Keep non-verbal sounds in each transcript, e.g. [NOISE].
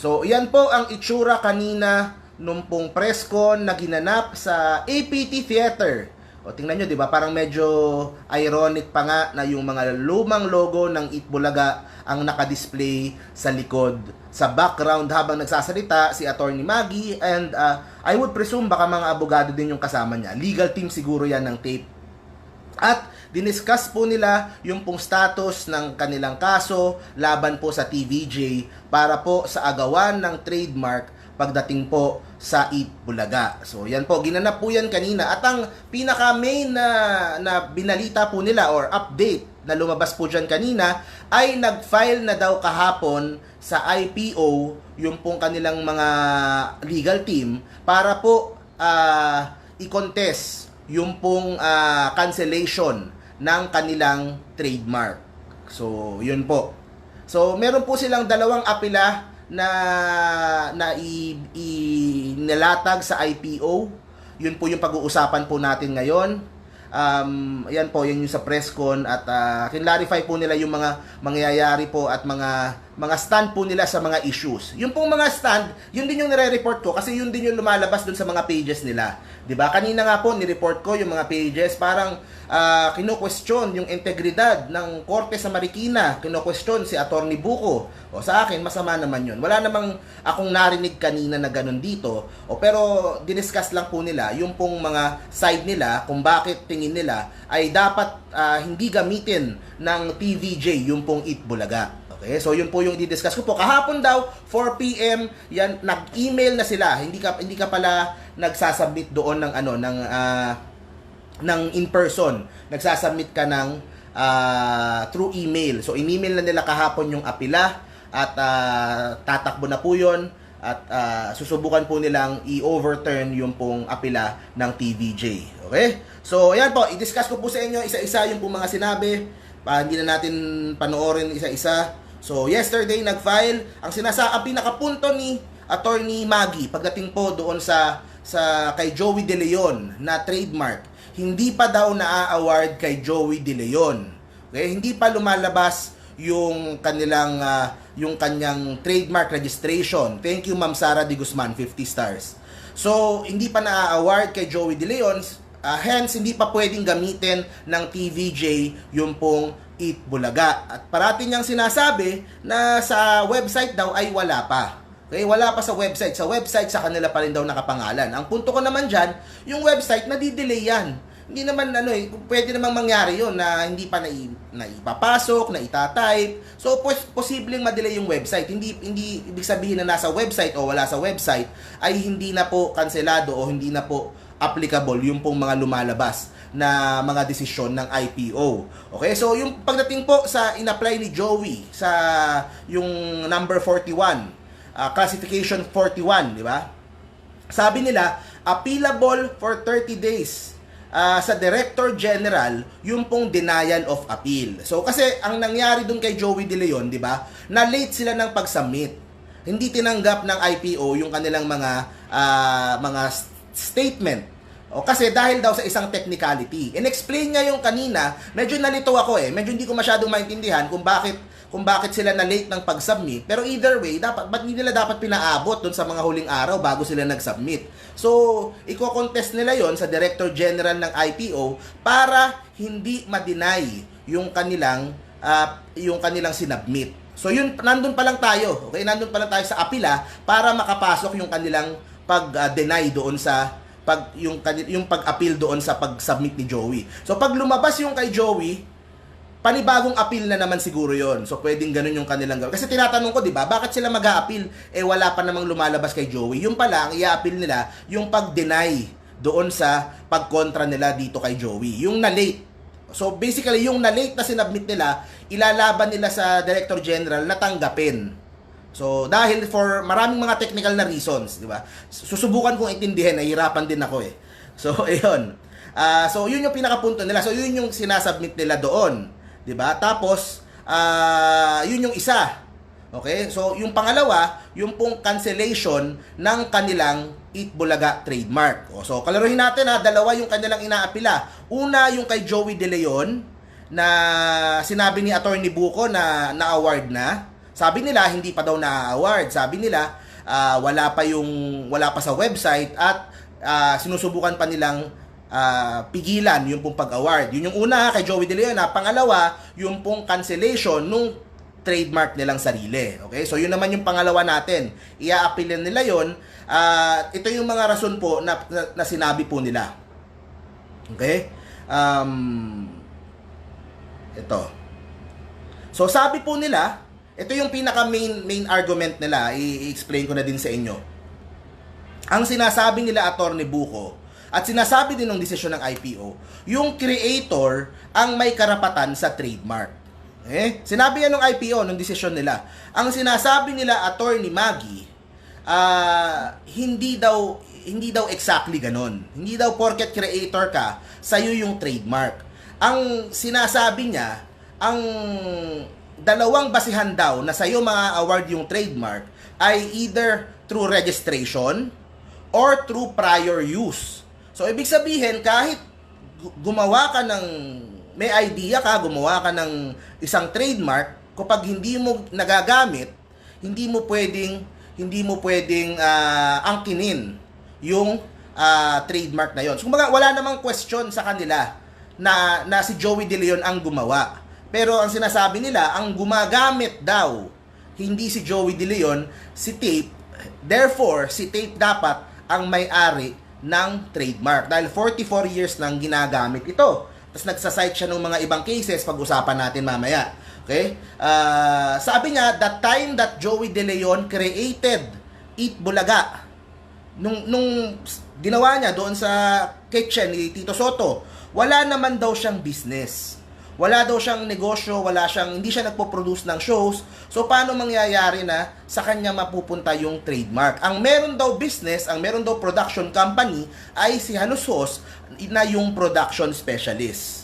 So, yan po ang itsura kanina nung pong press na ginanap sa APT Theater. O tingnan nyo, di ba? Parang medyo ironic pa nga na yung mga lumang logo ng Itbulaga ang nakadisplay sa likod. Sa background habang nagsasalita si Attorney Maggie and uh, I would presume baka mga abogado din yung kasama niya. Legal team siguro yan ng tape. At diniscuss po nila yung pong status ng kanilang kaso laban po sa TVJ para po sa agawan ng trademark pagdating po sa Eat Bulaga. So yan po, ginanap po yan kanina. At ang pinaka main na, na binalita po nila or update na lumabas po dyan kanina ay nag-file na daw kahapon sa IPO yung pong kanilang mga legal team para po ah, i-contest yung pong ah, cancellation ng kanilang trademark. So, yun po. So, meron po silang dalawang apela na na i, sa IPO. Yun po yung pag-uusapan po natin ngayon. Um, ayan po, yan yung sa press con at uh, kinlarify po nila yung mga mangyayari po at mga mga stand po nila sa mga issues. Yung pong mga stand, yun din yung nire-report ko kasi yun din yung lumalabas dun sa mga pages nila. 'Di ba? Kanina nga po ni-report ko yung mga pages, parang uh, kino-question yung integridad ng Korte sa Marikina, kino-question si Attorney Buko. O sa akin masama naman yun. Wala namang akong narinig kanina na ganun dito. O pero diniscuss lang po nila yung pong mga side nila kung bakit tingin nila ay dapat uh, hindi gamitin ng TVJ yung pong Eat Bulaga. Okay, so yun po yung i-discuss ko po. Kahapon daw, 4 PM, yan nag-email na sila. Hindi ka hindi ka pala nagsasubmit doon ng ano ng uh, ng in person. Nagsasubmit ka ng uh, through email. So in-email na nila kahapon yung apila at uh, tatakbo na po 'yon at uh, susubukan po nilang i-overturn yung pong apila ng TVJ. Okay? So, ayan po, i-discuss ko po sa inyo isa-isa yung pong mga sinabi. Pa, hindi na natin panoorin isa-isa. So, yesterday nag-file ang sinasa ang pinakapunto ni Attorney Maggie pagdating po doon sa sa kay Joey De Leon na trademark. Hindi pa daw na-award kay Joey De Leon. Okay, hindi pa lumalabas yung kanilang uh, yung kanyang trademark registration. Thank you Ma'am Sara De Guzman 50 stars. So, hindi pa na-award kay Joey De Leon, uh, hence hindi pa pwedeng gamitin ng TVJ yung pong Eat Bulaga. At parati niyang sinasabi na sa website daw ay wala pa. Okay, wala pa sa website. Sa website sa kanila pa rin daw nakapangalan. Ang punto ko naman diyan, yung website nadi-delay yan. Hindi naman ano eh, pwede namang mangyari 'yon na hindi pa na, na ipapasok, na itatype. So pos, posibleng ma-delay yung website. Hindi hindi ibig sabihin na nasa website o wala sa website ay hindi na po kanselado o hindi na po applicable yung pong mga lumalabas na mga desisyon ng IPO. Okay, so yung pagdating po sa in-apply ni Joey sa yung number 41, uh, classification 41, di ba? Sabi nila, appealable for 30 days uh, sa Director General yung pong denial of appeal. So kasi ang nangyari dun kay Joey De Leon, di ba? Na late sila ng pag-submit. Hindi tinanggap ng IPO yung kanilang mga uh, mga statement. O kasi dahil daw sa isang technicality. In-explain niya yung kanina, medyo nalito ako eh. Medyo hindi ko masyadong maintindihan kung bakit kung bakit sila na late ng pag-submit. Pero either way, dapat ba't nila dapat pinaabot doon sa mga huling araw bago sila nag-submit. So, iko-contest nila yon sa Director General ng IPO para hindi ma-deny yung kanilang uh, yung kanilang sinubmit. So, yun nandun pa lang tayo. Okay, nandun pa lang tayo sa apila para makapasok yung kanilang pag-deny doon sa pag yung yung pag-appeal doon sa pag-submit ni Joey. So pag lumabas yung kay Joey, panibagong appeal na naman siguro yon. So pwedeng ganun yung kanilang gawin. Kasi tinatanong ko, 'di ba, bakit sila mag-a-appeal eh wala pa namang lumalabas kay Joey. Yung pala ang i-appeal nila yung pag-deny doon sa pagkontra nila dito kay Joey. Yung na-late. So basically yung na-late na sinubmit nila, ilalaban nila sa Director General na tanggapin. So, dahil for maraming mga technical na reasons, di ba? Susubukan kong intindihin, nahihirapan din ako eh. So, [LAUGHS] ayun. Uh, so, yun yung pinakapunto nila. So, yun yung sinasubmit nila doon. Di ba? Tapos, uh, yun yung isa. Okay? So, yung pangalawa, yung pong cancellation ng kanilang Eat Bulaga trademark. O, so, kalaruhin natin ha, dalawa yung kanilang inaapila. Una, yung kay Joey De Leon, na sinabi ni Attorney Buko na na-award na sabi nila hindi pa daw na-award. Sabi nila ah, wala pa yung wala pa sa website at ah, sinusubukan pa nilang ah, pigilan yung pong pag-award. Yun yung una kay Joey De Leon. Pangalawa, yung pong cancellation nung trademark nilang sarili. Okay? So yun naman yung pangalawa natin. Ia-appealin nila yon. At ito yung mga rason po na, na, na sinabi po nila. Okay? Um, ito. So sabi po nila, ito yung pinaka main main argument nila, i-explain ko na din sa inyo. Ang sinasabi nila Attorney Buko at sinasabi din ng desisyon ng IPO, yung creator ang may karapatan sa trademark. Eh, sinabi yan ng IPO ng desisyon nila. Ang sinasabi nila Attorney Maggie, ah hindi daw hindi daw exactly ganon. Hindi daw porket creator ka, sa'yo yung trademark. Ang sinasabi niya, ang dalawang basihan daw na sa'yo mga award yung trademark ay either through registration or through prior use. So, ibig sabihin, kahit gu- gumawa ka ng, may idea ka, gumawa ka ng isang trademark, kapag hindi mo nagagamit, hindi mo pwedeng, hindi mo pwedeng ah, angkinin yung ah, trademark na yon. So, kumbaga, wala namang question sa kanila na, na si Joey De Leon ang gumawa. Pero ang sinasabi nila, ang gumagamit daw, hindi si Joey De Leon, si Tape. Therefore, si Tape dapat ang may-ari ng trademark. Dahil 44 years nang ginagamit ito. Tapos nagsasite siya ng mga ibang cases, pag-usapan natin mamaya. Okay? Ah, sabi niya, the time that Joey De Leon created Eat Bulaga, nung nung ginawa niya doon sa kitchen ni Tito Soto, wala naman daw siyang business. Wala daw siyang negosyo, wala siyang hindi siya nagpo-produce ng shows. So paano mangyayari na sa kanya mapupunta yung trademark? Ang meron daw business, ang meron daw production company ay si Hanusos na yung production specialist.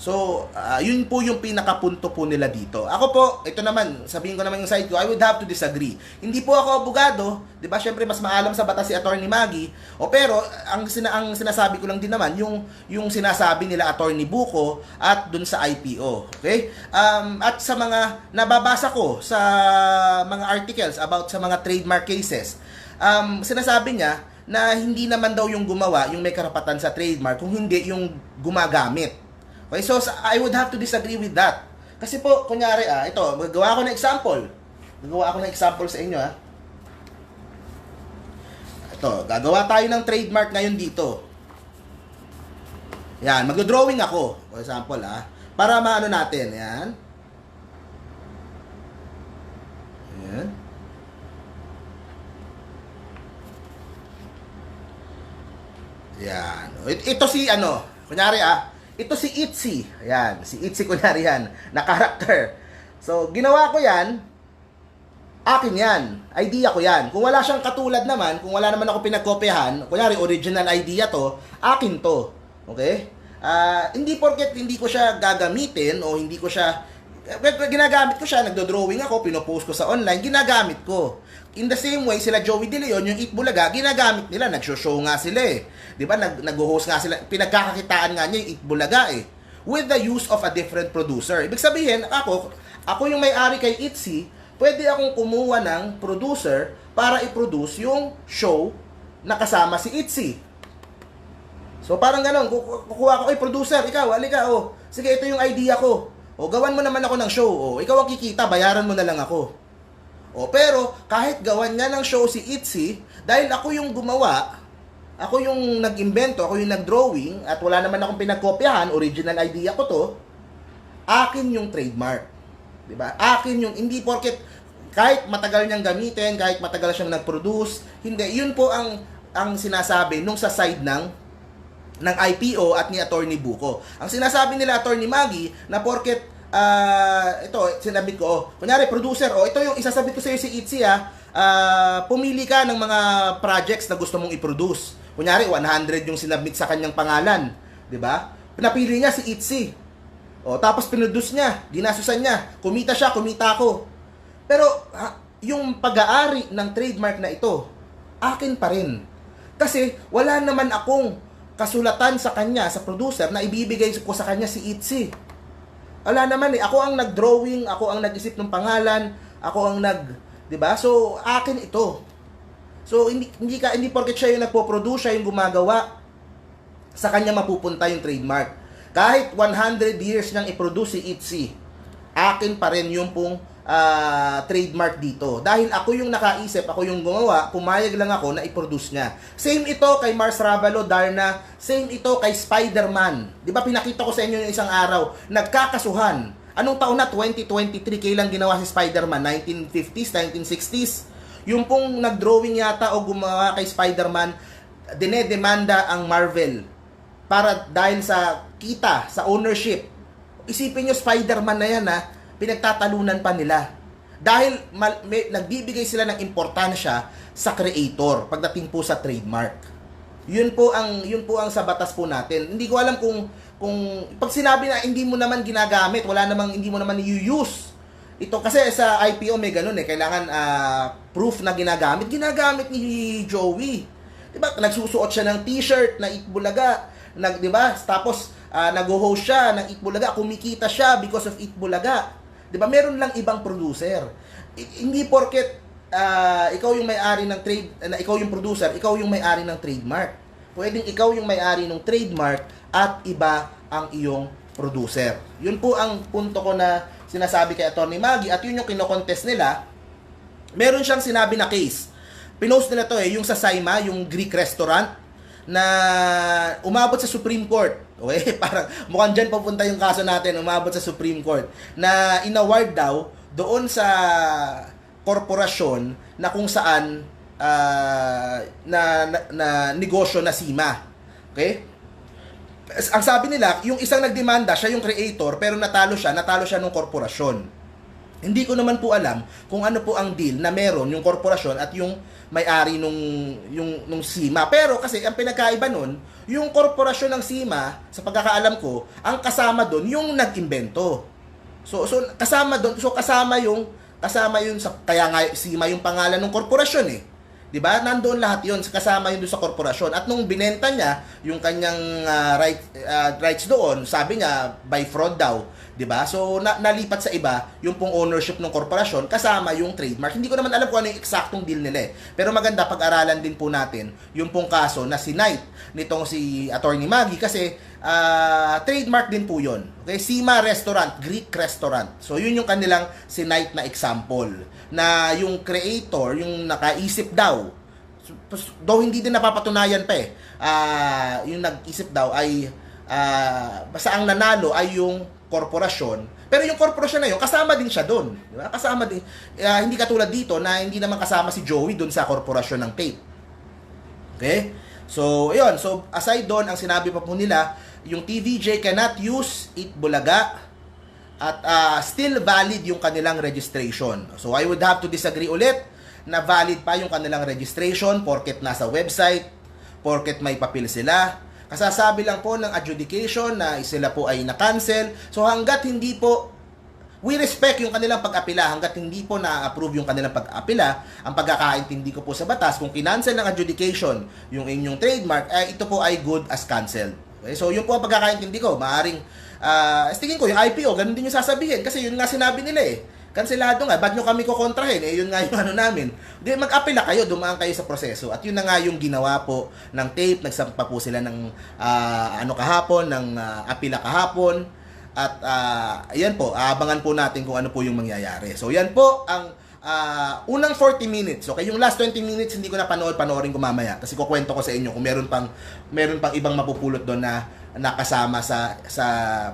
So, ah, yun po yung pinakapunto po nila dito. Ako po, ito naman, sabihin ko naman yung side ko, I would have to disagree. Hindi po ako abogado, 'di ba? Syempre mas maalam sa batas si Attorney Maggie. O pero ang sina ang sinasabi ko lang din naman yung yung sinasabi nila Attorney Buko at dun sa IPO, okay? Um, at sa mga nababasa ko sa mga articles about sa mga trademark cases, um, sinasabi niya na hindi naman daw yung gumawa yung may karapatan sa trademark kung hindi yung gumagamit. Okay, so I would have to disagree with that. Kasi po, kunyari ah, ito, magawa ako ng example. Gagawa ako ng example sa inyo ah. Ito, gagawa tayo ng trademark ngayon dito. Yan, magdo-drawing ako. For example ah. Para maano natin, yan. Yan. Yan. It- Ito si ano, kunyari ah, ito si Itzy. Ayan, si Itzy kunyari yan, na character. So, ginawa ko yan, akin yan. Idea ko yan. Kung wala siyang katulad naman, kung wala naman ako pinagkopyahan, kunyari original idea to, akin to. Okay? Ah, hindi porket hindi ko siya gagamitin o hindi ko siya ginagamit ko siya, nagdo-drawing ako, pinopost ko sa online, ginagamit ko. In the same way, sila Joey De Leon, yung Eat Bulaga, ginagamit nila, nag-show nga sila eh. Di ba, nag- nag-host nga sila, pinagkakakitaan nga niya yung Eat Bulaga eh. With the use of a different producer. Ibig sabihin, ako, ako yung may-ari kay Itzy, pwede akong kumuha ng producer para i-produce yung show na kasama si Itzy. So parang ganon, kuku- kukuha ko, ay producer, ikaw, halika, oh. Sige, ito yung idea ko. O, gawan mo naman ako ng show. O, ikaw ang kikita, bayaran mo na lang ako. O, pero, kahit gawan niya ng show si Itzy, dahil ako yung gumawa, ako yung nag-invento, ako yung nag-drawing, at wala naman akong pinagkopyahan, original idea ko to, akin yung trademark. ba? Akin yung, hindi porket, kahit matagal niyang gamitin, kahit matagal siyang nag-produce, hindi, yun po ang, ang sinasabi nung sa side ng ng IPO at ni Attorney Buko. Ang sinasabi nila Attorney Maggie na porket ah, ito sinabit ko, oh, kunyari producer, oh, ito yung isasabit ko sa iyo si Itzy ah, ah, pumili ka ng mga projects na gusto mong i-produce. Kunyari 100 yung sinabit sa kanyang pangalan, 'di ba? Pinapili niya si Itzy. O, tapos pinroduce niya, ginasusan niya, kumita siya, kumita ako. Pero ha, yung pag-aari ng trademark na ito, akin pa rin. Kasi wala naman akong kasulatan sa kanya, sa producer, na ibibigay ko sa kanya si Itzy. Wala naman eh. Ako ang nag-drawing, ako ang nag-isip ng pangalan, Ako ang nag, 'di ba? So akin ito. So hindi hindi ka hindi porket siya yung nagpo-produce, siya yung gumagawa sa kanya mapupunta yung trademark. Kahit 100 years niyang i-produce si Itzy, akin pa rin yung pong ah, trademark dito. Dahil ako yung nakaisip, ako yung gumawa, pumayag lang ako na i-produce niya. Same ito kay Mars Ravalo, Darna, same ito kay Spider-Man. Di ba pinakita ko sa inyo yung isang araw, nagkakasuhan. Anong taon na? 2023, kailan ginawa si Spider-Man? 1950s, 1960s? Yung pong nag-drawing yata o gumawa kay Spider-Man, dinedemanda ang Marvel para dahil sa kita, sa ownership. Isipin nyo, Spider-Man na yan ha, pinagtatalunan pa nila. Dahil mal, may, nagbibigay sila ng importansya sa creator pagdating po sa trademark. Yun po ang yun po ang sa batas po natin. Hindi ko alam kung kung pag sinabi na hindi mo naman ginagamit, wala namang hindi mo naman i-use. Ito kasi sa IPO may ganun eh, kailangan ah, proof na ginagamit. Ginagamit ni Joey. 'Di ba? Nagsusuot siya ng t-shirt na Itbulaga, nag 'di ba? Tapos ah, nag-host siya ng Itbulaga, kumikita siya because of Itbulaga. 'Di ba? Meron lang ibang producer. I- hindi porket ah, ikaw yung may-ari ng trade na ikaw yung producer, ikaw yung may-ari ng trademark. Pwedeng ikaw yung may-ari ng trademark at iba ang iyong producer. Yun po ang punto ko na sinasabi kay Attorney Maggie at yun yung kinokontest nila. Meron siyang sinabi na case. Pinost nila to eh, yung sa Saima, yung Greek restaurant na umabot sa Supreme Court. Okay, [LAUGHS] parang mukhang dyan papunta yung kaso natin, umabot sa Supreme Court na inaward daw doon sa korporasyon na kung saan ah, na, na, na negosyo na Sima. Okay? Ang sabi nila, yung isang nagdemanda, siya yung creator, pero natalo siya, natalo siya ng korporasyon. Hindi ko naman po alam kung ano po ang deal na meron yung korporasyon at yung may-ari nung yung nung SIMA. Pero kasi ang pinagkaiba nun, yung korporasyon ng SIMA, sa pagkakaalam ko, ang kasama doon yung nag-imbento. So so kasama doon, so kasama yung kasama yun sa kaya nga SIMA yung pangalan ng korporasyon eh. 'Di ba? Nandoon lahat 'yon, kasama yun doon sa korporasyon. At nung binenta niya yung kanyang ah, right ah, rights doon, sabi niya by fraud daw, 'di ba? So na, nalipat sa iba yung pong ownership ng korporasyon kasama yung trademark. Hindi ko naman alam kung ano yung eksaktong deal nila eh. Pero maganda pag-aralan din po natin yung pong kaso na si Knight nitong si Attorney Maggie kasi ah, trademark din po 'yon. Okay, Sima Restaurant, Greek restaurant. So yun yung kanilang si Knight na example na yung creator, yung nakaisip daw Though hindi din napapatunayan pa eh. Ah, yung nag-isip daw ay ah, basta ang nanalo ay yung korporasyon. Pero yung korporasyon na yun, kasama din siya doon. Di ba? Kasama din. Ah, hindi katulad dito na hindi naman kasama si Joey doon sa korporasyon ng tape. Okay? So, ayun. So, aside doon, ang sinabi pa po nila, yung TVJ cannot use it bulaga at ah, still valid yung kanilang registration. So, I would have to disagree ulit na valid pa yung kanilang registration porket nasa website, porket may papel sila. Kasasabi lang po ng adjudication na sila po ay na-cancel. So hanggat hindi po we respect yung kanilang pag-apila hanggat hindi po na-approve yung kanilang pag-apila, ang pagkakaintindi ko po sa batas, kung kinancel ng adjudication yung inyong trademark, eh, ito po ay good as cancelled. Okay? So, yun po ang pagkakaintindi ko. Maaring, ah tingin ko, yung IPO, ganun din yung sasabihin. Kasi yun nga sinabi nila eh. Kanselado nga, ba't nyo kami kukontrahin? Eh, yun nga yung ano namin. Di, mag-apela kayo, dumaan kayo sa proseso. At yun na nga yung ginawa po ng tape. Nagsampa po sila ng ah, ano kahapon, ng ah, apila kahapon. At ah, ayan po, abangan po natin kung ano po yung mangyayari. So yan po ang ah, unang 40 minutes. Okay, yung last 20 minutes hindi ko na panood, panoorin ko mamaya kasi kukwento ko sa inyo kung meron pang meron pang ibang mapupulot doon na nakasama sa sa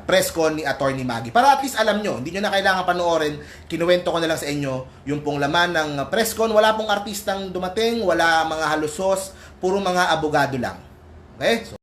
press con ni Attorney Maggie. Para at least alam nyo, hindi nyo na kailangan panoorin, kinuwento ko na lang sa inyo yung pong laman ng press con. Wala pong artistang dumating, wala mga halusos, puro mga abogado lang. Okay? So,